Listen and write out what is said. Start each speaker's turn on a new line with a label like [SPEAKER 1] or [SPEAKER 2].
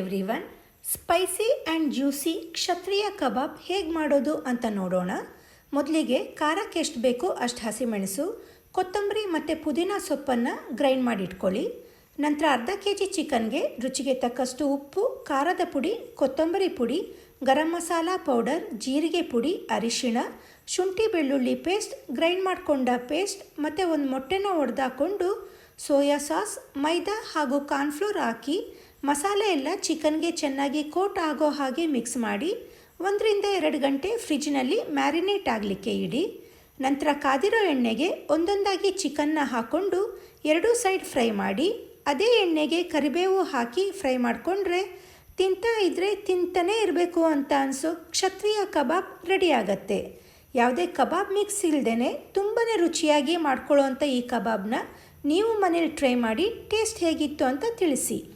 [SPEAKER 1] Every one spicy and juicy Kshatriya ಕಬಾಬ್ ಹೇಗೆ ಮಾಡೋದು ಅಂತ ನೋಡೋಣ. ಮೊದಲಿಗೆ ಖಾರಕ್ಕೆ ಎಷ್ಟು ಬೇಕೋ ಅಷ್ಟು ಹಸಿಮೆಣಸು, ಕೊತ್ತಂಬರಿ ಮತ್ತು ಪುದೀನ ಸೊಪ್ಪನ್ನು ಗ್ರೈಂಡ್ ಮಾಡಿಟ್ಕೊಳ್ಳಿ ನಂತರ ಅರ್ಧ ಕೆ ಜಿ ಚಿಕನ್ಗೆ ರುಚಿಗೆ ತಕ್ಕಷ್ಟು ಉಪ್ಪು, ಖಾರದ ಪುಡಿ, ಕೊತ್ತಂಬರಿ ಪುಡಿ, ಗರಂ ಮಸಾಲ ಪೌಡರ್, ಜೀರಿಗೆ ಪುಡಿ, ಅರಿಶಿಣ, ಶುಂಠಿ ಬೆಳ್ಳುಳ್ಳಿ ಪೇಸ್ಟ್ ಗ್ರೈಂಡ್ ಮಾಡಿಕೊಂಡ ಪೇಸ್ಟ್ ಮತ್ತು ಒಂದು ಮೊಟ್ಟೆನ ಒಡೆದಾಕೊಂಡು ಸೋಯಾ ಸಾಸ್, ಮೈದಾ ಹಾಗೂ ಕಾರ್ನ್ಫ್ಲೋರ್ ಹಾಕಿ ಮಸಾಲೆ ಎಲ್ಲ ಚಿಕನ್ಗೆ ಚೆನ್ನಾಗಿ ಕೋಟ್ ಆಗೋ ಹಾಗೆ ಮಿಕ್ಸ್ ಮಾಡಿ ಒಂದರಿಂದ ಎರಡು ಗಂಟೆ ಫ್ರಿಜ್ನಲ್ಲಿ ಮ್ಯಾರಿನೇಟ್ ಆಗಲಿಕ್ಕೆ ಇಡಿ. ನಂತರ ಕಾದಿರೋ ಎಣ್ಣೆಗೆ ಒಂದೊಂದಾಗಿ ಚಿಕನ್ನ ಹಾಕ್ಕೊಂಡು ಎರಡೂ ಸೈಡ್ ಫ್ರೈ ಮಾಡಿ, ಅದೇ ಎಣ್ಣೆಗೆ ಕರಿಬೇವು ಹಾಕಿ ಫ್ರೈ ಮಾಡಿಕೊಂಡ್ರೆ ತಿಂತಾ ಇದ್ದರೆ ತಿಂತಾನೇ ಇರಬೇಕು ಅಂತ ಅನಿಸೋ ಕ್ಷತ್ರಿಯ ಕಬಾಬ್ ರೆಡಿ ಆಗತ್ತೆ. ಯಾವುದೇ ಕಬಾಬ್ ಮಿಕ್ಸ್ ಇಲ್ಲದೇ ತುಂಬಾ ರುಚಿಯಾಗಿ ಮಾಡ್ಕೊಳ್ಳೋವಂಥ ಈ ಕಬಾಬ್ನ ನೀವು ಮನೇಲಿ ಟ್ರೈ ಮಾಡಿ ಟೇಸ್ಟ್ ಹೇಗಿತ್ತು ಅಂತ ತಿಳಿಸಿ.